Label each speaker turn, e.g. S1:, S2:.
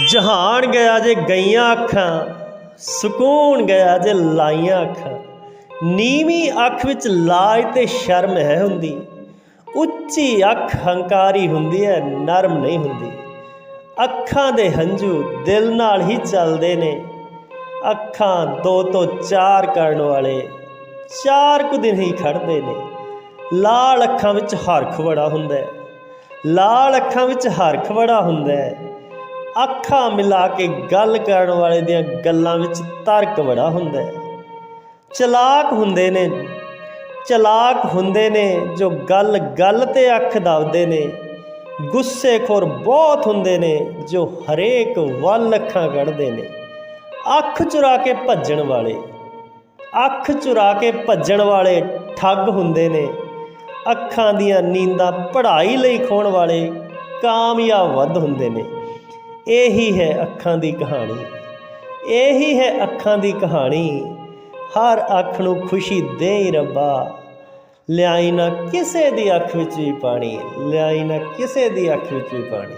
S1: ਜਹਾਨ ਗਿਆ ਜੇ ਗਈਆਂ ਅੱਖਾਂ, ਸਕੂਨ ਗਿਆ ਜੇ ਲਾਈਆਂ ਅੱਖਾਂ। ਨੀਵੀਂ ਅੱਖ ਵਿੱਚ ਲਾਜ ਤੇ ਸ਼ਰਮ ਹੈ ਹੁੰਦੀ। ਉੱਚੀ ਅੱਖ ਹੰਕਾਰੀ ਹੁੰਦੀ ਹੈ, ਨਰਮ ਨਹੀਂ ਹੁੰਦੀ। ਅੱਖਾਂ ਦੇ ਹੰਝੂ ਦਿਲ ਨਾਲ ਹੀ ਚੱਲਦੇ ਨੇ। ਅੱਖਾਂ ਦੋ ਤੋਂ ਚਾਰ ਕਰਨ ਵਾਲੇ, ਚਾਰ ਕੁ ਦਿਨ ਹੀ ਖੜਦੇ ਨੇ। ਲਾਲ ਅੱਖਾਂ ਵਿੱਚ ਹਰਖ ਬੜਾ ਹੁੰਦਾ ਹੈ। ਲਾਲ ਅੱਖਾਂ ਵਿੱਚ ਹਰਖ ਬੜਾ ਹੁੰਦਾ ਹੈ। ਅੱਖਾਂ ਮਿਲਾ ਕੇ ਗੱਲ ਕਰਨ ਵਾਲੇ ਦੀਆਂ ਗੱਲਾਂ ਵਿੱਚ ਤਰਕ ਬੜਾ ਹੁੰਦਾ ਹੈ। ਚਲਾਕ ਹੁੰਦੇ ਨੇ, ਚਲਾਕ ਹੁੰਦੇ ਨੇ ਜੋ ਗੱਲ ਗੱਲ ਤੇ ਅੱਖ ਦਬਦੇ ਨੇ। ਗੁੱਸੇਖੋਰ ਬਹੁਤ ਹੁੰਦੇ ਨੇ ਜੋ ਹਰੇਕ ਵੱਲ ਅੱਖਾਂ ਕੱਢਦੇ ਨੇ। ਅੱਖ ਚੁਰਾ ਕੇ ਭੱਜਣ ਵਾਲੇ, ਅੱਖ ਚੁਰਾ ਕੇ ਭੱਜਣ ਵਾਲੇ ਠੱਗ ਹੁੰਦੇ ਨੇ। ਅੱਖਾਂ ਦੀਆਂ ਨੀਂਦਾਂ ਪੜ੍ਹਾਈ ਲਈ ਖੋਣ ਵਾਲੇ ਕਾਮਯਾਬ ਵੱਧ ਹੁੰਦੇ ਨੇ। ਇਹੀ ਹੈ ਅੱਖਾਂ ਦੀ ਕਹਾਣੀ। ਇਹੀ ਹੈ ਅੱਖਾਂ ਦੀ ਕਹਾਣੀ। ਹਰ ਅੱਖ ਨੂੰ ਖੁਸ਼ੀ ਦੇ ਰੱਬਾ। ਲਿਆਈ ਨਾ ਕਿਸੇ ਦੀ ਅੱਖ ਵਿੱਚ ਵੀ ਪਾਣੀ। ਲਿਆਈ ਨਾ ਕਿਸੇ ਦੀ ਅੱਖ ਵਿੱਚ ਵੀ ਪਾਣੀ।